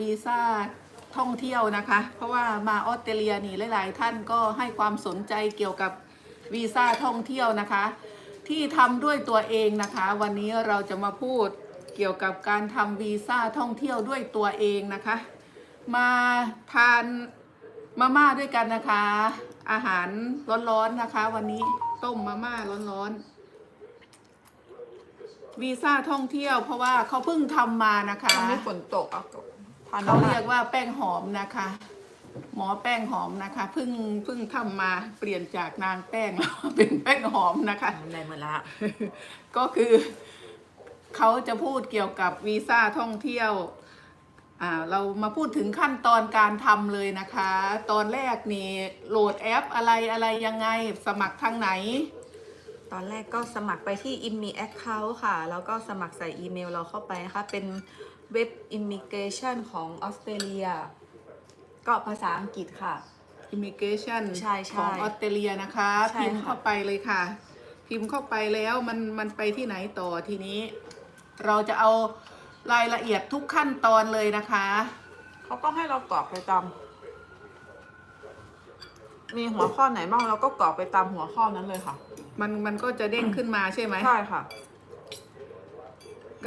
วีซ่าท่องเที่ยวนะคะ เพราะว่ามาออสเตรเลียนี่หลายๆ ท่านก็ให้ความสนใจเกี่ยวกับวีซ่าท่องเที่ยวนะคะ ที่ทำด้วยตัวเองนะคะ วันนี้เราจะมาพูดเกี่ยวกับการทำวีซ่าท่องเที่ยวด้วยตัวเองนะคะ มาทานมาม่าด้วยกันนะคะ อาหารร้อนๆนะคะ วันนี้ต้มมาม่าร้อนๆวีซ่าท่องเที่ยวเพราะว่าเขาเพิ่งทำมานะคะมันไม่ฝนตกอะ ทานเขาเรียกว่าแป้งหอมนะคะ หมอแป้งหอมนะคะเพิ่งเพิ่งทำมาเปลี่ยนจากนางแป้งแล้วมาเป็นแป้งหอมนะคะในหมดละก็คือเขาจะพูดเกี่ยวกับวีซ่าท่องเที่ยวอ่าเรามาพูดถึงขั้นตอนการทำเลยนะคะ ตอนแรกนี่โหลดแอปอะไรอะไรยังไงสมัครทางไหน ตอนแรกก็สมัครไปที่ IMMI Account ค่ะ แล้วก็สมัครใส่อีเมลเราเข้าไปนะคะ เป็น เว็บ Immigration ของออสเตรเลีย ก็ภาษาอังกฤษค่ะ Immigration ใช่ใช่ของออสเตรเลียนะคะ ใช่พิมพ์ค่ะ เข้าไปเลยค่ะ พิมพ์เข้าไปแล้วมันมันไปที่ไหนต่อทีนี้ เราจะเอารายละเอียดทุกขั้นตอนเลยนะคะ เขาก็ให้เรากรอกไปตาม มีหัวข้อไหนบ้างเราก็กรอกไปตามหัวข้อนั้นเลยค่ะ มันมันก็จะเด้งขึ้นมาใช่ไหม ใช่ค่ะ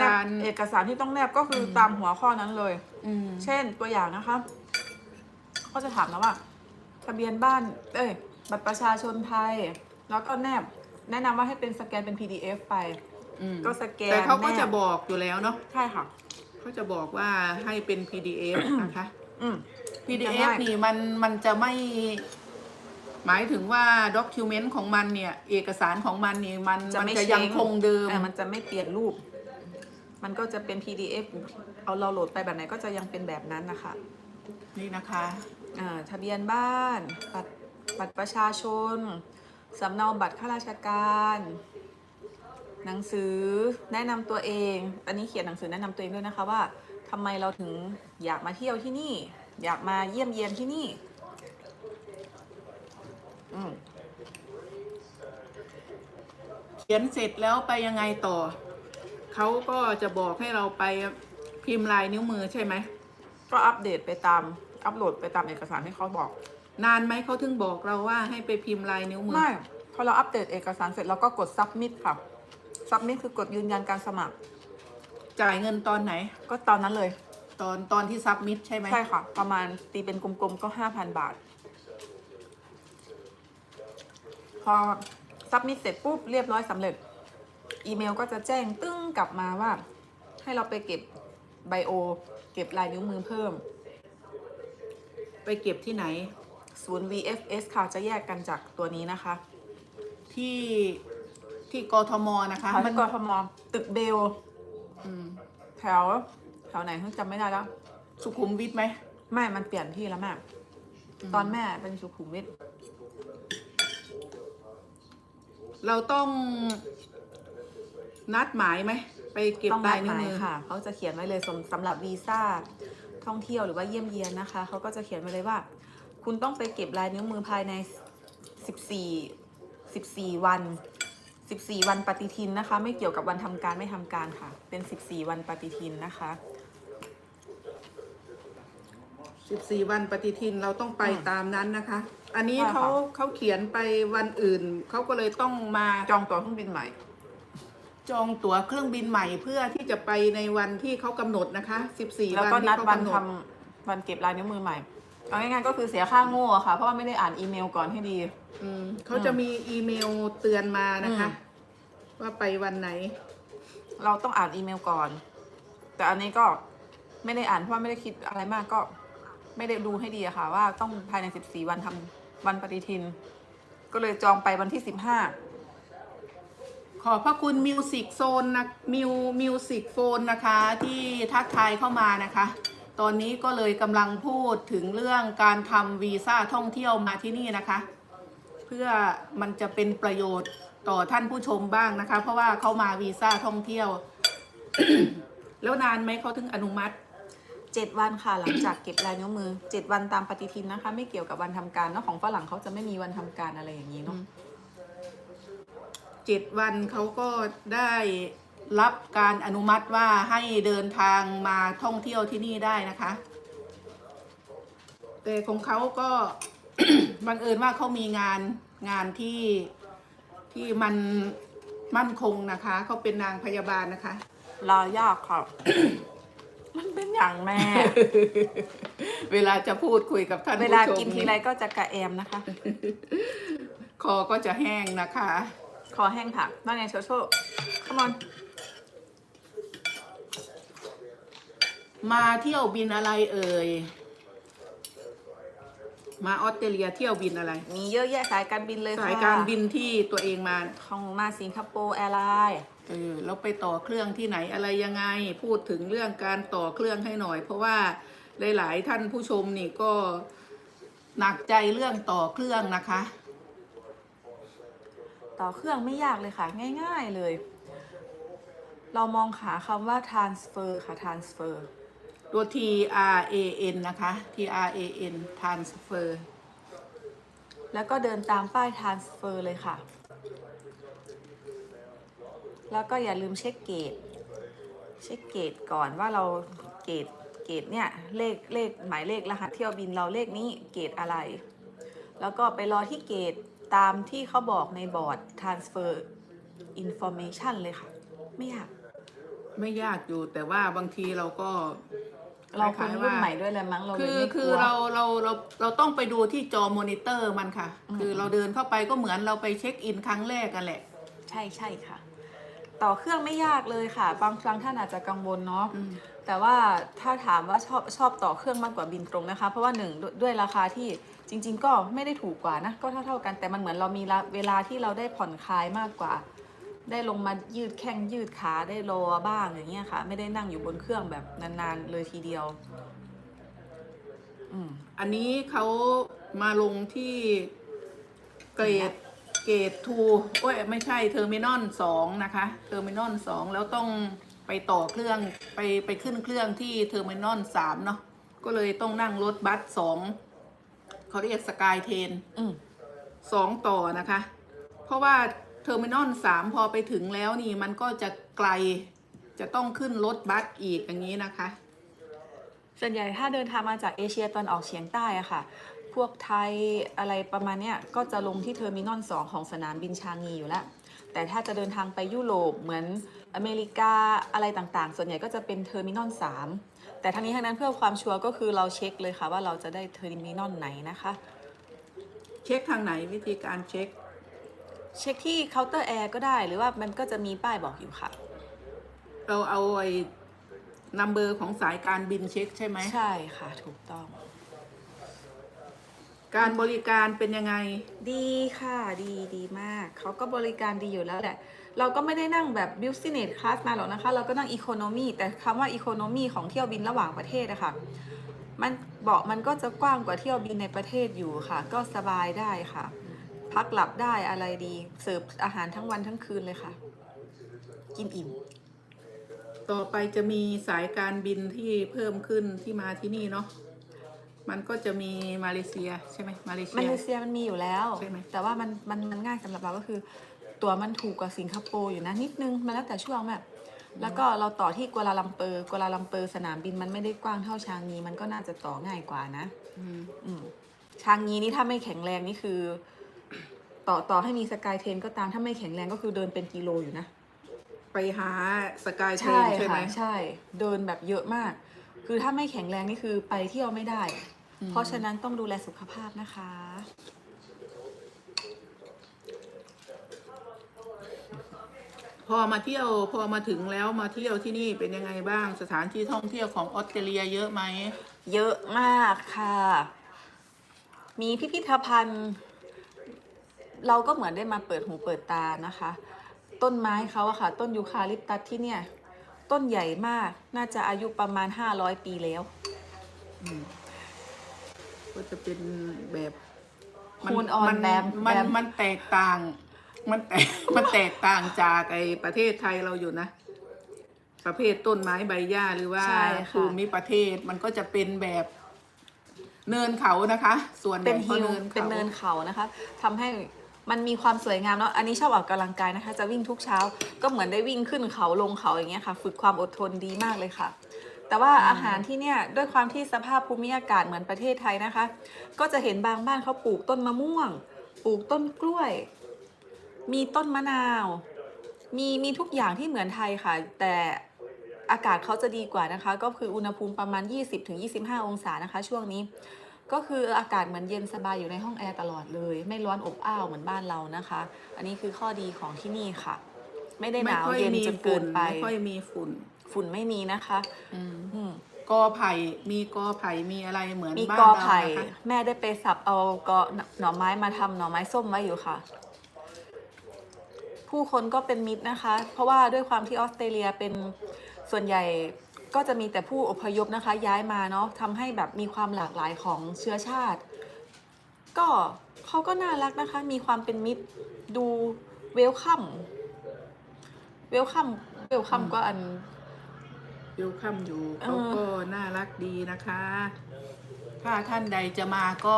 การแนบเอกสารที่ต้องแนบก็คือตามหัวข้อนั้นเลย อืมเช่นตัวอย่างนะคะ ก็จะถามนะว่า ทะเบียนบ้าน เอ้ย บัตรประชาชนไทย แล้วก็แนบ แนะนำว่าให้เป็นสแกนเป็น PDF ไป อืมก็สแกนแต่เขาก็แนบ จะบอกอยู่แล้วเนาะใช่ค่ะ เขาจะบอกว่าให้เป็น PDF นะคะ อืม PDF ได้นี่มันมันจะไม่ หมายถึงว่าด็อกิวเมนต์ของมันเนี่ย เอกสารของมันนี่มันจะมันไม่จะยังเช้งคงเดิม อ่ามันจะไม่เปลี่ยนรูป มันก็จะเป็น PDF เอาเราโหลดไปแบบไหนก็จะยังเป็นแบบนั้นนะคะ นี่นะคะอ่าทะเบียนบ้านบัตรบัตรประชาชนสำเนาบัตรข้าราชการ หนังสือแนะนำตัวเอง อันนี้เขียนหนังสือแนะนำตัวเองด้วยนะคะว่าทำไมเราถึงอยากมาเที่ยวที่นี่ อยากมาเยี่ยมเยียนที่นี่อืมเขียนเสร็จแล้วไปยังไงต่อ เขาก็จะบอกให้เราไปพิมพ์ลายนิ้วมือใช่ไหม ก็อัปเดตไปตามอัปโหลดไปตามเอกสารที่เขาบอก นานไหมเขาถึงบอกเราว่าให้ไปพิมพ์ลายนิ้วมือ ไม่พอเราอัปเดตเอกสารเสร็จเราก็กด submit ค่ะ submit คือกดยืนยันการสมัคร จ่ายเงินตอนไหน ก็ตอนนั้นเลย ตอนตอนที่ซับมิดใช่ไหมใช่ค่ะ ประมาณตีเป็นกลมๆก็5,000บาท พอ submit เสร็จปุ๊บเรียบร้อยสำเร็จ อีเมลก็จะแจ้งตึ้งกลับมาว่า ให้เราไปเก็บไบโอ เก็บลายนิ้วมือเพิ่ม ไปเก็บที่ไหนศูนย์ VFS ค่ะจะแยกกันจากตัวนี้นะคะ ที่ที่กทมนะคะมันกทมตึกเบลอืมแถวแถวไหนเพิ่งจำไม่ได้แล้ว สุขุมวิทไหมไม่มันเปลี่ยนที่แล้วแม่ตอนแม่เป็นสุขุมวิทเราต้อง นัดหมายไหม ไปเก็บต้องลานัยดนิ้หวมายมือค่ะเขาจะเขียนไว้เลยสำสำหรับวีซ่าท่องเที่ยวหรือว่าเยี่ยมเยียนนะคะเขาก็จะเขียนไว้เลยว่า คุณต้องไปเก็บลายนิ้วมือภายใน 14 14 วัน 14 วันปฏิทินนะคะ ไม่เกี่ยวกับวันทำการไม่ทำการค่ะ เป็น 14 วันปฏิทินนะคะ14วันปฏิทินเราต้องไปอืมตามนั้นนะคะ อันนี้ใช่ค่ะ เขาเขาเขียนไปวันอื่น เขาก็เลยต้องมาจองตั๋วเครื่องบินใหม่ จองตั๋วเครื่องบินใหม่เพื่อที่จะไปในวันที่เขากำหนดนะคะ 14 แล้ววันก็ที่นัดเขาวันกำหนทำดวันเก็บลายนิ้วมือใหม่เอาง่ายๆก็คือเสียค่าโง่อะค่ะ เพราะว่าไม่ได้อ่านอีเมลก่อนให้ดี อืมเขาจะมีอีเมลเตือนมานะคะ ว่าไปวันไหน เราต้องอ่านอีเมลก่อน แต่อันนี้ก็ไม่ได้อ่านเพราะว่าไม่ได้คิดอะไรมากก็ ไม่ได้ดูให้ดีอะค่ะ ว่าต้องภายใน 14 วันทำวันปฏิทิน ก็เลยจองไปวันที่ 15 ขอบพระคุณมิวสิกโซนนะมิวมิวสิกโฟนนะคะที่ทักทายเข้ามานะคะ ตอนนี้ก็เลยกำลังพูดถึงเรื่องการทำวีซ่าท่องเที่ยวมาที่นี่นะคะ เพื่อมันจะเป็นประโยชน์ต่อท่านผู้ชมบ้างนะคะ เพราะว่าเขามาวีซ่าท่องเที่ยว แล้วนานไหมเขาถึงอนุมัติ7วันค่ะหลังจากเก็บลายนิ้วมือ7วันตามปฏิทินนะคะ ไม่เกี่ยวกับวันทำการเนาะของฝรั่งเขาจะไม่มีวันทำการอะไรอย่างนี้เนาะ เจ็ดวันเขาก็ได้รับการอนุมัติว่าให้เดินทางมาท่องเที่ยวที่นี่ได้นะคะ แต่ของเขาก็บังเอิญว่าเขามีงานงานที่ที่มันมั่นคงนะคะเขาเป็นนางพยาบาลนะคะลายากค่ะมันเป็นอย่างแม่ เวลาจะพูดคุยกับท่านเวผู้ลาชมกินทีไรก็จะกระแอมนะคะ คอก็จะแห้งนะคะ คอแห้งผักนั่นไงโชโชขมอนมาเที่ยวบินอะไรเอ่ย มาออสเตรเลียเที่ยวบินอะไร มีเยอะแยะสายการบินเลยค่ะสายการบินที่ตัวเองมา ของมาสิงคโปร์แอร์ไลน์เออแล้วไปต่อเครื่องที่ไหนอะไรยังไง พูดถึงเรื่องการต่อเครื่องให้หน่อย เพราะว่าหลาย ๆ ท่านผู้ชมนี่ก็หนักใจเรื่องต่อเครื่องนะคะ ต่อเครื่องไม่ยากเลยค่ะ ง่ายๆเลย เรามองหาคำว่า transfer ค่ะ transfer ตัว T R A N นะคะ T R A N transfer แล้วก็เดินตามป้าย transfer เลยค่ะ แล้วก็อย่าลืมเช็คเกต เช็คเกตก่อนว่าเราเกตเกตเนี่ยเลขเลขหมายเลขรหัสเที่ยวบินเราเลขนี้เกตอะไร แล้วก็ไปรอที่เกต ตามที่เขาบอกในบอร์ด transfer information เลยค่ะ ไม่ยาก ไม่ยากอยู่แต่ว่าบางทีเราก็เราคนคล้ายๆรุ่นว่าใหม่ด้วยเลยมั้งเราเลยคือไม่กคืลัอวเราเราเราเราต้องไปดูที่จอมอนิเตอร์มันค่ะอืมคือเราเดินเข้าไปก็เหมือนเราไปเช็คอินครั้งแรกกันแหละ ใช่ใช่ค่ะ ต่อเครื่องไม่ยากเลยค่ะ บางครั้งท่านอาจจะกังวลเนาะอืมแต่ว่าถ้าถามว่าชอบชอบต่อเครื่องมากกว่าบินตรงนะคะ เพราะว่าหนึ่งด้วยด้วยราคาที่จริง ๆ ก็ไม่ได้ถูกกว่านะก็เท่าเท่าๆกันแต่มันเหมือนเรามีละเวลาที่เราได้ผ่อนคลายมากกว่า ได้ลงมายืดแข้งยืดขาได้รอบ้างอย่างเงี้ยค่ะ ไม่ได้นั่งอยู่บนเครื่องแบบนานๆเลยทีเดียวอืมอันนี้เขามาลงที่เกรดเกรดทูโอ้ยไม่ใช่เทอร์มินอลสองนะคะเทอร์มินอลสองแล้วต้องไปต่อเครื่องไปไปขึ้นเครื่องที่เทอร์มินอลสามเนาะก็เลยต้องนั่งรถบัสสองเขาเรียกสกายเทนอืมสองต่อนะคะ เพราะว่าเทอร์มินอลสามพอไปถึงแล้วนี่มันก็จะไกลจะต้องขึ้นรถบัสอีกอย่างนี้นะคะ ส่วนใหญ่ถ้าเดินทางมาจากเอเชียตอนออกเฉียงใต้อะค่ะ พวกไทยอะไรประมาณเนี้ยก็จะลงที่เทอร์มินอล2ของสนามบินชางงีอยู่แล้ว แต่ถ้าจะเดินทางไปยุโรปเหมือนอเมริกาอะไรต่างๆ ส่วนใหญ่ก็จะเป็นเทอร์มินอล3แต่ทั้งนี้ทั้งนั้นเพื่อความชัวร์ก็คือเราเช็คเลยค่ะว่าเราจะได้เทอร์มินอลไหนนะคะ เช็คทางไหนวิธีการเช็ค เช็คที่เคาน์เตอร์แอร์ก็ได้หรือว่ามันก็จะมีป้ายบอกอยู่ค่ะเราเอาไอ้นัมเบอร์ของสายการบินเช็คใช่ไหมใช่ค่ะถูกต้อง การบริการเป็นยังไง ดีค่ะดีดีมาก เขาก็บริการดีอยู่แล้วแหละ เราก็ไม่ได้นั่งแบบ business class มาหรอกนะคะ เราก็นั่ง economy แต่คำว่า economy ของเที่ยวบินระหว่างประเทศอะค่ะมันเบาะมันก็จะกว้างกว่าเที่ยวบินในประเทศอยู่ค่ะ ก็สบายได้ค่ะ พักหลับได้อะไรดีเสิร์ฟอาหารทั้งวันทั้งคืนเลยค่ะ กินอิ่ม ต่อไปจะมีสายการบินที่เพิ่มขึ้นที่มาที่นี่เนาะ มันก็จะมีมาเลเซียใช่ไหมมาเลเซีมายเลเซียมันมีอยู่แล้ว ใช่ไหม แต่ว่ามันมันมันง่ายสำหรับเราก็คือ ตั๋วมันถูกกว่าสิงคโปร์อยู่นะนิดนึง มันแล้วแต่ช่วงแบบแล้วก็เราต่อที่กัวลาลัมเปอร์กัวลาลัมเปอร์สนามบินมันไม่ได้กว้างเท่าชางงีมันก็น่าจะต่อง่ายกว่านะ อืมอืมชางงีนี่ถ้าไม่แข็งแรงนี่คือ ต่อต่อให้มีสกายเทรนก็ตามถ้าไม่แข็งแรงก็คือเดินเป็นกิโลอยู่นะ ไปหาสกายเทรใช่นใช่ไหม ค่ะใช่ เดินแบบเยอะมาก คือถ้าไม่แข็งแรงนี่คือไปเที่ยวไม่ได้ เพราะฉะนั้นต้องดูแลสุขภาพนะคะ พอมาเที่ยวพอมาถึงแล้วมาเที่ยวที่นี่เป็นยังไงบ้างสถานที่ท่องเที่ยวของออสเตรเลียเยอะไหมเยอะมากค่ะ มีพิพิธภัณฑ์ เราก็เหมือนได้มาเปิดหูเปิดตานะคะ ต้นไม้เขาอะค่ะ ต้นยูคาลิปตัสที่เนี่ย ต้นใหญ่มากน่าจะอายุประมาณ 500 ปีแล้ว ก็จะเป็นแบบคูณออนมัแบมมันแบมมันแตกต่าง มันแตก มันแตกต่างจากไอประเทศไทยเราอยู่นะ ประเภทต้นไม้ใบหญ้าหรือว่าใช่ค่ะภูมิประเทศมันก็จะเป็นแบบ เนินเขานะคะ ส่วนใหเป็ญ่นก็ฮิลเนินเป็นเขาเนินเขานะคะทำให้มันมีความสวยงามเนาะอันนี้ชอบออกกำลังกายนะคะ จะวิ่งทุกเช้าก็เหมือนได้วิ่งขึ้นเขาลงเขาอย่างเงี้ยค่ะ ฝึกความอดทนดีมากเลยค่ะ แต่ว่าอาหารที่เนี่ยด้วยความที่สภาพภูมิอากาศเหมือนประเทศไทยนะคะ ก็จะเห็นบางบ้านเขาปลูกต้นมะม่วง ปลูกต้นกล้วย มีต้นมะนาว มีมีทุกอย่างที่เหมือนไทยค่ะ แต่อากาศเขาจะดีกว่านะคะ ก็คืออุณหภูมิประมาณ 20-25 องศานะคะ ช่วงนี้ ก็คืออากาศเหมือนเย็นสบายอยู่ในห้องแอร์ตลอดเลย ไม่ร้อนอบอ้าวเหมือนบ้านเรานะคะ อันนี้คือข้อดีของที่นี่ค่ะ ไม่ได้หไม่นาวค่อยเย็นมีจนเกิฝุ่นนไปไม่ค่อยมีฝุ่น ฝุ่นไม่มีนะคะ อืมอืมกอไผ่มีกอไผ่มีอะไรเหมือนมีบ้านกอเราไผ่นะคะแม่ได้ไปสับเอากอหน่อไม้มาทำหน่อไม้ส้มไว้อยู่ค่ะ ผู้คนก็เป็นมิตรนะคะ เพราะว่าด้วยความที่ออสเตรเลียเป็นส่วนใหญ่ก็จะมีแต่ผู้อพยพนะคะ ย้ายมาเนาะทำให้แบบมีความหลากหลายของเชื้อชาติ ก็เขาก็น่ารักนะคะ มีความเป็นมิตรดูเวลคัมเวลคัมเวลคัมก็อัน วิวคัมอยู่เออเขาก็น่ารักดีนะคะ ถ้าท่านใดจะมาก็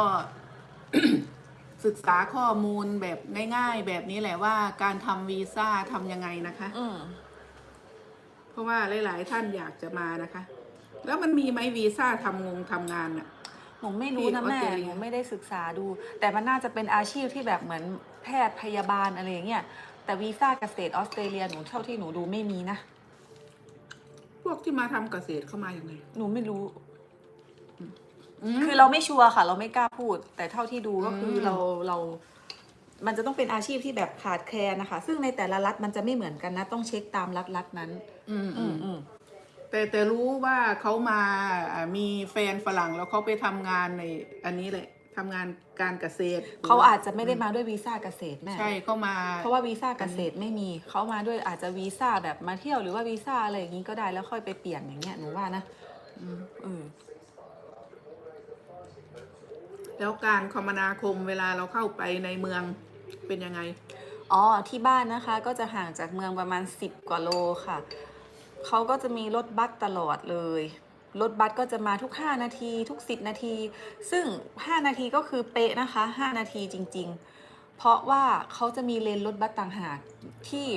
ศึกษาข้อมูลแบบง่ายๆ แบบนี้แหละว่าการทำวีซ่าทำยังไงนะคะอืมเพราะว่าหลาย ๆ ท่านอยากจะมานะคะ แล้วมันมีไหมวีซ่าทำงงทำงานน่ะหนูไม่รู้นะที่ออสแม่เตรเลียหนูไม่ได้ศึกษาดู แต่มันน่าจะเป็นอาชีพที่แบบเหมือนแพทย์พยาบาลอะไรอย่างเงี้ยแต่วีซ่าเกษตรออสเตรเลียหนูเท่าที่หนูดูไม่มีนะ พวกที่มาทำเกษตรเข้ามาอย่างไง หนูไม่รู้มคือเราไม่ชัวร์ค่ะ เราไม่กล้าพูด แต่เท่าที่ดูก็คืออม เราเรา มันจะต้องเป็นอาชีพที่แบบขาดแคลนนะคะ ซึ่งในแต่ละรัฐมันจะไม่เหมือนกันนะ ต้องเช็คตามรัฐรัฐนั้น อืมอือืมมอืมแต่แต่รู้ว่าเขามาอ่ามีแฟนฝรั่งแล้วเขาไปทำงานในอันนี้แหละ ทำงานการเกษตรเขาอาจจะไม่ได้มาด้วยวีซ่าเกษตรแม่ใช่เขามา เพราะว่าวีซ่าเกษตรไม่มีเขามาด้วยอาจจะวีซ่าแบบมาเที่ยวหรือว่าวีซ่าอะไรอย่างนี้ก็ได้แล้วค่อยไปเปลี่ยนอย่างเงี้ยหนูว่านะอืมเออแล้วการคมนาคมเวลาเราเข้าไปในเมืองเป็นยังไง อ๋อ ที่บ้านนะคะก็จะห่างจากเมืองประมาณ 10 กว่าโลค่ะ เขาก็จะมีรถบัสตลอดเลย รถบัสก็จะมาทุก 5 นาทีทุก 10 นาที ซึ่ง 5 นาทีก็คือเป๊ะนะคะ 5 นาทีจริง ๆ เพราะว่าเขาจะมีเลนรถบัสต่างหากที่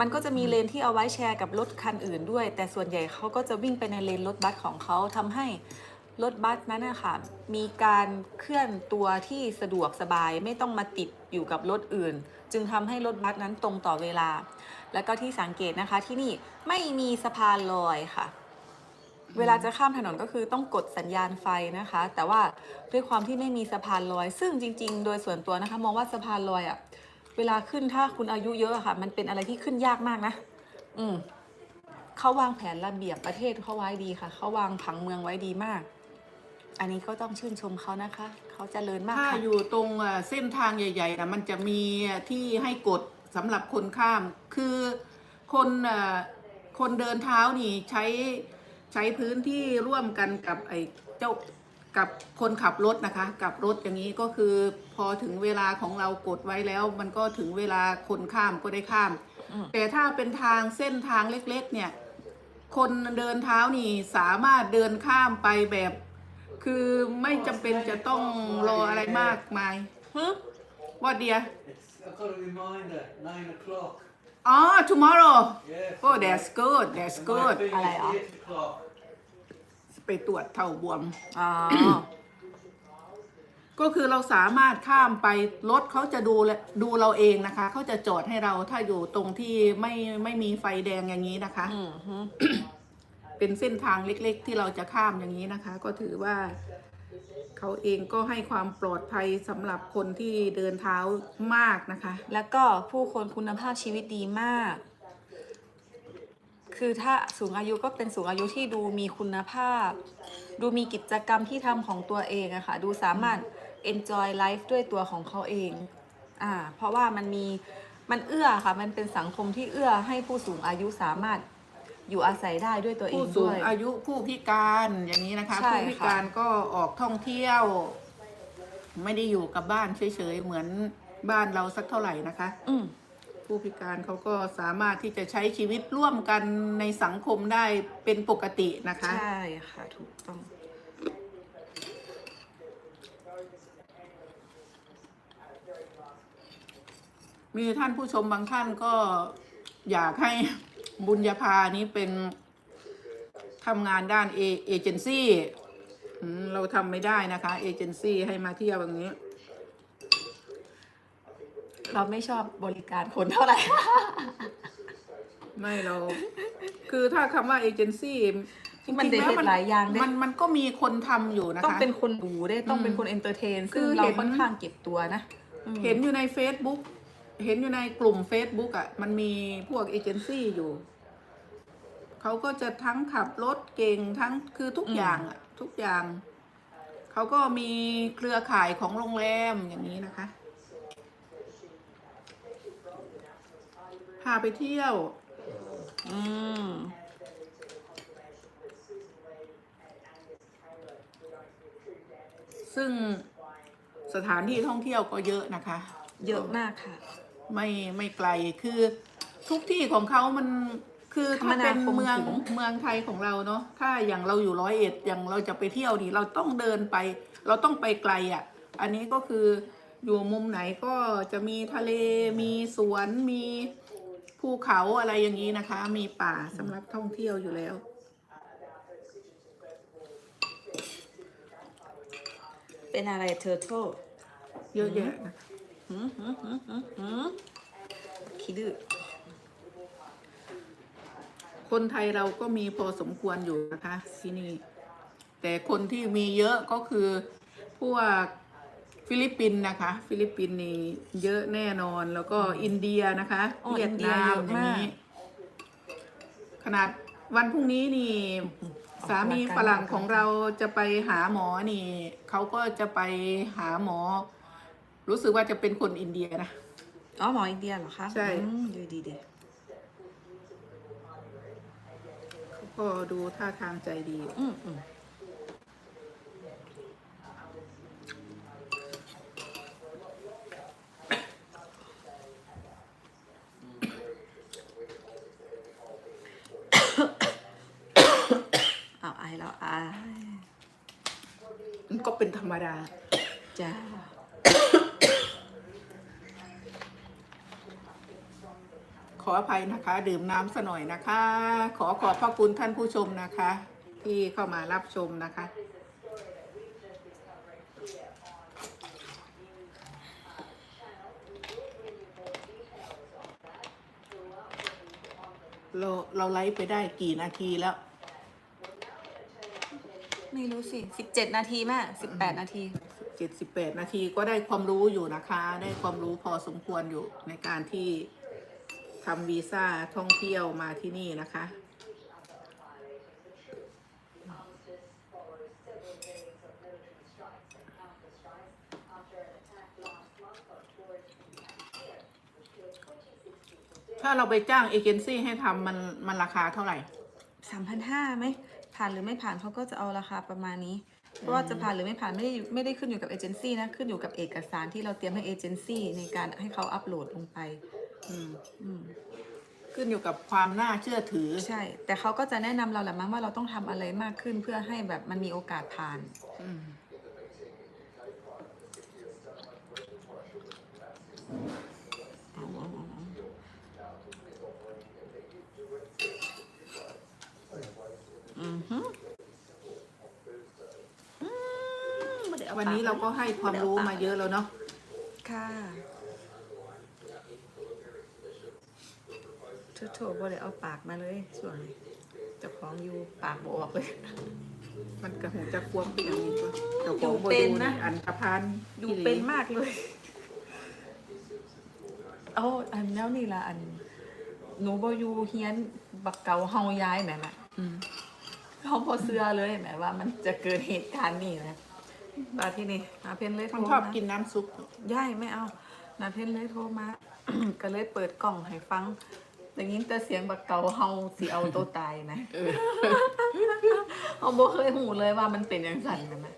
มันก็จะมีเลนที่เอาไว้แชร์กับรถคันอื่นด้วย แต่ส่วนใหญ่เขาก็จะวิ่งไปในเลนรถบัสของเขาทำให้รถบัสนั้นนะคะมีการเคลื่อนตัวที่สะดวกสบายไม่ต้องมาติดอยู่กับรถอื่น จึงทำให้รถบัสนั้นตรงต่อเวลา แล้วก็ที่สังเกตนะคะที่นี่ไม่มีสะพานลอยค่ะ เวลาจะข้ามถนนก็คือต้องกดสัญญาณไฟนะคะ แต่ว่าด้วยความที่ไม่มีสะพานลอย ซึ่งจริง ๆ โดยส่วนตัวนะคะ มองว่าสะพานลอยอะ่ะเวลาขึ้นถ้าคุณอายุเยอะค่ะ มันเป็นอะไรที่ขึ้นยากมากนะ อืมเขาวางแผนระเบียบประเทศเขาไว้ดีค่ะ เขาวางผังเมืองไว้ดีมาก อันนี้ก็ต้องชื่นชมเขานะคะ เขาจเจริญมากถ้าค่ะอยู่ตรงเอ่อเส้นทางใหญ่ๆนะมันจะมีที่ให้กดสำหรับคนข้าม คือคนเอ่อคนเดินเท้านี่ใช้ ใช้พื้นที่ร่วมกันกับไอ้เจ้ากับคนขับรถนะคะกับรถอย่างนี้ก็คือพอถึงเวลาของเรากดไว้แล้ว มันก็ถึงเวลาคนข้ามก็ได้ข้ามอืมแต่ถ้าเป็นทางเส้นทางเล็กๆเนี่ย คนเดินเท้านี่สามารถเดินข้ามไปแบบ คือไม่จำเป็นจะต้องรออะไรมากมายหึว่าเดีย It's, I've got a reminder, nine o'clock. อ๋อ tomorrow Yes. oh that's good that's And good My thing I is like that. eight o'clock. ไปตรวจเท่าบวม อ๋อ ก็คือเราสามารถข้ามไปรถเขาจะดูแลดูเราเองนะคะ เขาจะจอดให้เราถ้าอยู่ตรงที่ไม่ไม่มีไฟแดงอย่างนี้นะคะ อืมฮึเป็นเส้นทางเล็กๆ ที่เราจะข้ามอย่างนี้นะคะ ก็ถือว่า เขาเองก็ให้ความปลอดภัยสำหรับคนที่เดินเท้ามากนะคะ แล้วก็ผู้คนคุณภาพชีวิตดีมาก คือถ้าสูงอายุก็เป็นสูงอายุที่ดูมีคุณภาพ ดูมีกิจกรรมที่ทำของตัวเองอะค่ะ ดูสามารถ enjoy life ด้วยตัวของเขาเอง อ่า เพราะว่ามันมี มันเอื้อค่ะ มันเป็นสังคมที่เอื้อให้ผู้สูงอายุสามารถ อยู่อาศัยได้ด้วยตัวเอผู้งสูด้งวย อายุผู้พิการอย่างนี้นะคะ ใช่ผู้พิค่ะ การก็ออกท่องเที่ยว ไม่ได้อยู่กับบ้านเฉยๆเหมือนบ้านเราสักเท่าไหร่นะคะ อืมผู้พิการเขาก็สามารถที่จะใช้ชีวิตร่วมกันในสังคมได้เป็นปกตินะคะ ใช่ค่ะ ถูกต้อง มีท่านผู้ชมบางท่านก็อยากให้ บุญญาภานี้เป็นทำงานด้านเอเอเจนซี่อืมเราทำไม่ได้นะคะเอเจนซี่ให้มาเที่ยวอย่างนี้ เราไม่ชอบบริการคนเท่าไหร่ ไม่เรา คือถ้าคำว่าเอเจนซี่จริงๆมันได้แล้วเฮ็ดหลายอย่างเด้มันมันก็มีคนทำอยู่นะคะ ต้องเป็นคนดูได้ต้องเป็นอืมคนเอนเตอร์เทนคืซึ่งอเราเห็นค่อนข้างเก็บตัวนะอืมเห็นอยู่ใน Facebook เห็นอยู่ในกลุ่ม Facebook อะ มันมีพวกเอเจนซี่อยู่ เขาก็จะทั้งขับรถเก่งทั้งคือทุกอย่างอะทุกอย่าง เขาก็มีเครือข่ายของโรงแรมอย่างนี้นะคะ พาไปเที่ยว อืมซึ่งสถานที่ท่องเที่ยวก็เยอะนะคะ เยอะมากค่ะ ไม่ไม่ไกลคือทุกที่ของเขามัน คือถ้าเป็นคมนาคมเมืองถึงเมืองไทยของเราเนาะถ้าอย่างเราอยู่ร้อยเอ็ดอย่างเราจะไปเที่ยวนี่เราต้องเดินไป เราต้องไปไกลอะ่ะ อันนี้ก็คืออยู่มุมไหนก็จะมีทะเลมีสวนมีภูเขาอะไรอย่างนี้นะคะ มีป่าสำหรับท่องเที่ยวอยู่แล้ว เป็นอะไรเทอร์เทิลเยอะแยะนะหืมหืมหืมหืมหืมขี้ดื้อ คนไทยเราก็มีพอสมควรอยู่นะคะที่นี่ แต่คนที่มีเยอะก็คือพวกฟิลิปปินส์นะคะ ฟิลิปปินส์นี่เยอะแน่นอนแล้วก็อินเดียนะคะอ๋อเวียอิดนเดียนาเยมอะอย่างมาก นี้ ขนาดวันพรุ่งนี้นี่ สามีฝรั่งของเราจะไปหาหมอนี่เขาก็จะไปหาหมอ รู้สึกว่าจะเป็นคนอินเดียนะ อ๋อหมออินเดียเหรอคะใช่ อืมดีดีดี เขา ก็ดูท่าทางใจดี อืมอืมเอาไอแล้วไอายมันก็เป็นธรรมดา จ้า ขออภัยนะคะ ดื่มน้ำสะหน่อยนะคะ ขอขอบพระคุณท่านผู้ชมนะคะ ที่เข้ามารับชมนะคะ เราเราไลฟ์ไปได้กี่นาทีแล้ว ไม่รู้สิสิบเจ็ดนาทีแม่สิบแปดนาทีเจ็ดสิบแปดนาทีก็ได้ความรู้อยู่นะคะ ได้ความรู้พอสมควรอยู่ในการที่ ทำวีซ่าท่องเที่ยวมาที่นี่นะคะ ถ้าเราไปจ้างเอเจนซี่ให้ทำมันมันราคาเท่าไหร่สามพันห้าไหมผ่านหรือไม่ผ่านเขาก็จะเอาราคาประมาณนี้ เพราะว่าจะผ่านหรือไม่ผ่านไม่ได้ไม่ได้ขึ้นอยู่กับเอเจนซี่นะ ขึ้นอยู่กับเอกสารที่เราเตรียมให้เอเจนซี่ในการให้เขาอัปโหลดลงไป อืมอืมขึ้นอยู่กับความน่าเชื่อถือ ใช่ แต่เขาก็จะแนะนำเราแหละมั้งว่าเราต้องทำอะไรมากขึ้นเพื่อให้แบบมันมีโอกาสผ่าน อืมเอาเอาเอาเอาอือหืออืมบ่ได้อวันนี้ปเราก็ให้ความรู้มาเยอะแล้วเนาะ ค่ะ ทุโถบ่ได้เอาปากมาเลยส่วนนี้เจ้าของอยู่ปากบออกเลย มันกระหูจะควมเป็นอย่างนี้ก็เจ้าขอยู่องบเป็นดูนะ อันตรพันดูเป็นมากเลย เอาอันแล้วนี่ละอันหนูบอยู่เฮียนบักเกาเฮาย้ายแหมแม่อืมเขาพอเสื้อเลยแหมว่า มันจะเกิดเหตุการณ์นี่นะมาที่นี่นาเพนเลยโทรมันชอบมากินน้ำซุปย่ายไม่เอานาเพนเลยโทรมา ก็เลยเปิดกล่องให้ฟัง อย่างนี้แต่เสียงบักเกาเฮาสิเอาตัวตายนะเออเขาบอกเคยหูเลยว่ามันเป็นอย่างสั่นกันนะ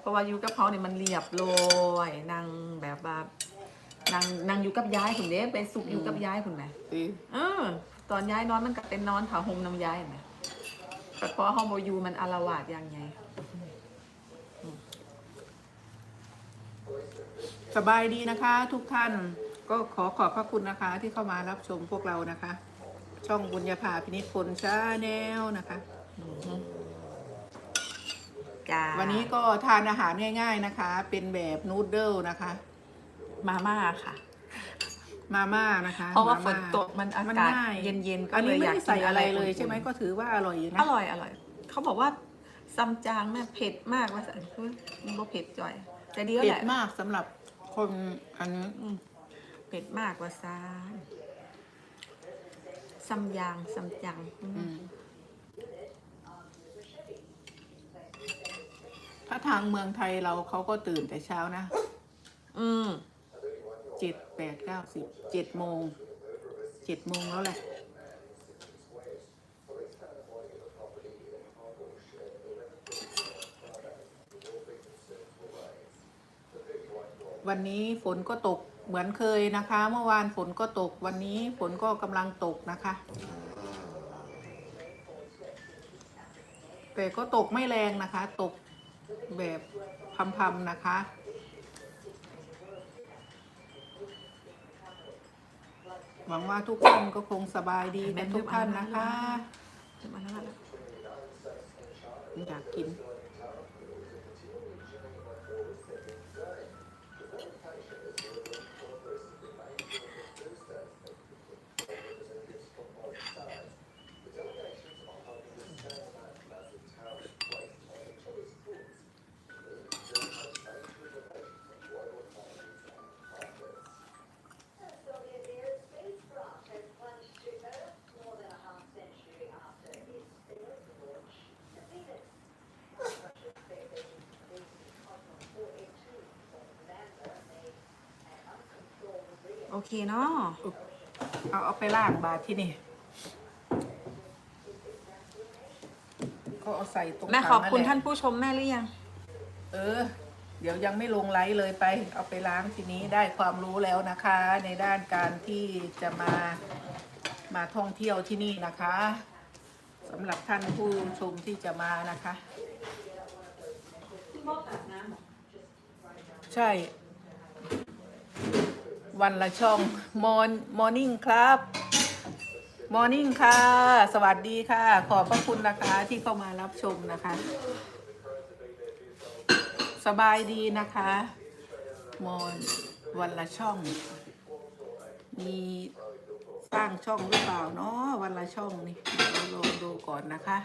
เพราะว่าอยู่กับเขาเนี่ยมันเรียบโรยนางแบบว่านางนางอยู่กับย้ายคุณเด้ไปสุกอยู่กับย้ายคุณไหมสิเออ ตอนย้ายนอนมันก็เป็นนอนผาห่มน้ำย้ายไหมแต่พอห้องโมยูมันอารวาดอย่างไงสบายดีนะคะ ทุกท่าน ก็ขอขอบพระคุณนะคะที่เข้ามารับชมพวกเรานะคะ ช่องบุญญาภาพินิจพลชาแนลนะคะจ้าวันนี้ก็ทานอาหารง่าย ๆนะคะ เป็นแบบนูดเดิลนะคะ มาม่าค่ะ มาม่านะคะเพราะว่าฝมม่นตกมันอามันกาศง่ายเย็นๆก็อันเลนี้ยไม่อยากได้กินใส่อะไรเลยอุ่นๆใช่ไหมก็ถือว่าอร่อยอยู่นะ อร่อยอร่อยเขาบอกว่าซัมจางแม่เผ็ดมากว่าสันคือมันบ่เผ็ดจ่อย แต่ดีแล้วเผ็แหดละมากสำหรับคนอันนี้อืม เผ็ดมากว่าซานซัมยางซัมจังอืมอืมถ้าทางเมืองไทยเราเขาก็ตื่นแต่เช้านะ อืมเจ็ดแปดเก้าสิบเจ็ดโมงเจ็ดโมงแล้วแหละวันนี้ฝนก็ตก เหมือนเคยนะคะ เมื่อวานฝนก็ตกวันนี้ฝนก็กำลังตกนะคะ แต่ก็ตกไม่แรงนะคะ ตกแบบพำๆนะคะหวังว่าทุกท่านก็คงสบายดีกันทุกท่านนะคะมาแล้วมาแล้วอยากกิน เคเนาะเอาเอาไปล่างบาทที่นี่ก็เอาใส่ตรงแม่ถังขอบคุณแหละท่านผู้ชมแม่หรือยัง เออ เดี๋ยวยังไม่ลงไลฟ์เลยไป เอาไปล้างทีนี้ได้ความรู้แล้วนะคะ ในด้านการที่จะมามาท่องเที่ยวที่นี่นะคะสำหรับท่านผู้ชมที่จะมานะคะ ใช่ วันละช่องมอนมอร์นิ่งครับมอร์นิ่งค่ะ สวัสดีค่ะ ขอบพระคุณนะคะที่เข้ามารับชมนะคะ สบายดีนะคะมอนวันละช่อง มีสร้างช่องหรือเปล่าเนาะวันละช่องนี่เดี๋ยวลองดูก่อนนะคะ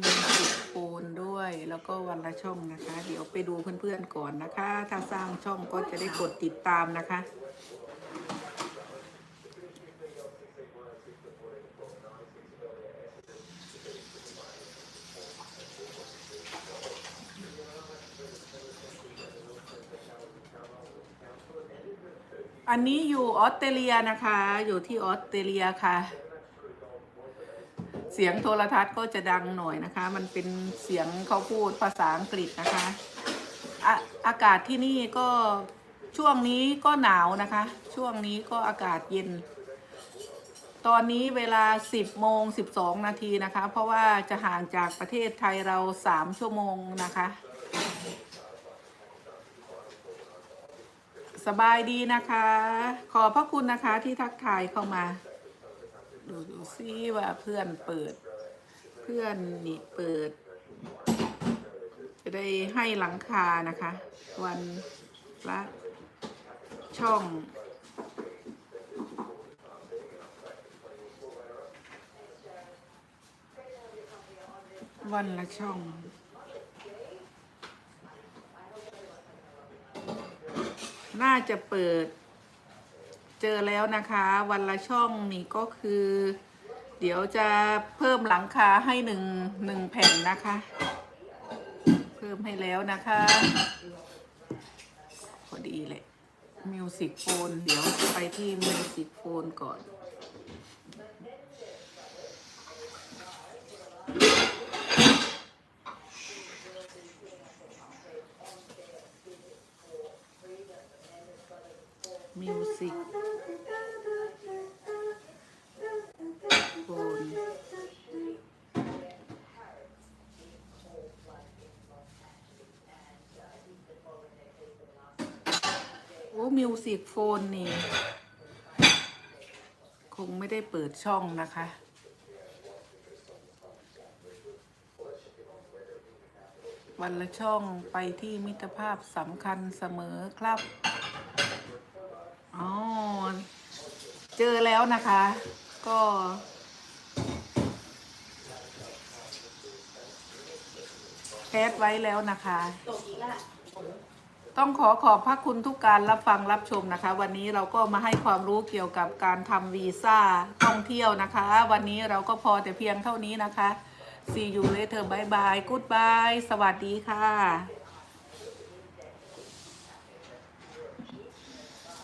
มีสิบโคนด้วย แล้วก็วันละช่องนะคะ เดี๋ยวไปดูเพื่อนๆก่อนนะคะ ถ้าสร้างช่องก็จะได้กดติดตามนะคะ อันนี้อยู่ออสเตรเลียนะคะ อยู่ที่ออสเตรเลียค่ะ เสียงโทรทัศน์ก็จะดังหน่อยนะคะ มันเป็นเสียงเขาพูดภาษาอังกฤษนะคะอะอากาศที่นี่ก็ช่วงนี้ก็หนาวนะคะ ช่วงนี้ก็อากาศเย็น ตอนนี้เวลา 10โมง12 นาทีนะคะ เพราะว่าจะห่างจากประเทศไทยเรา 3 ชั่วโมงนะคะ สบายดีนะคะ ขอพระคุณนะคะที่ทักทายเข้ามา ดูดูซิว่าเพื่อนเปิด เพื่อนนี่เปิด จะได้ให้หลังคานะคะ วันละช่องวันละช่อง น่าจะเปิด เจอแล้วนะคะ วันละช่องนี่ก็คือ เดี๋ยวจะเพิ่มหลังคาให้หนึ่งหนึ่งแผ่นนะคะ เพิ่มให้แล้วนะคะ พอดีเลยมิวสิกโฟนเดี๋ยวไปที่มิวสิกโฟนก่อน มิวสิกโบนโอ้มิวสิกโฟนนี่ คงไม่ได้เปิดช่องนะคะวันละช่องไปที่มิตรภาพสำคัญเสมอครับ อ๋อ เจอแล้วนะคะ ก็ แคสไว้แล้วนะคะ ต้องขอขอบพระคุณทุกการรับฟังรับชมนะคะ วันนี้เราก็มาให้ความรู้เกี่ยวกับการทำวีซ่าท่องเที่ยวนะคะ วันนี้เราก็พอแต่เพียงเท่านี้นะคะ see you later bye bye goodbye สวัสดีค่ะ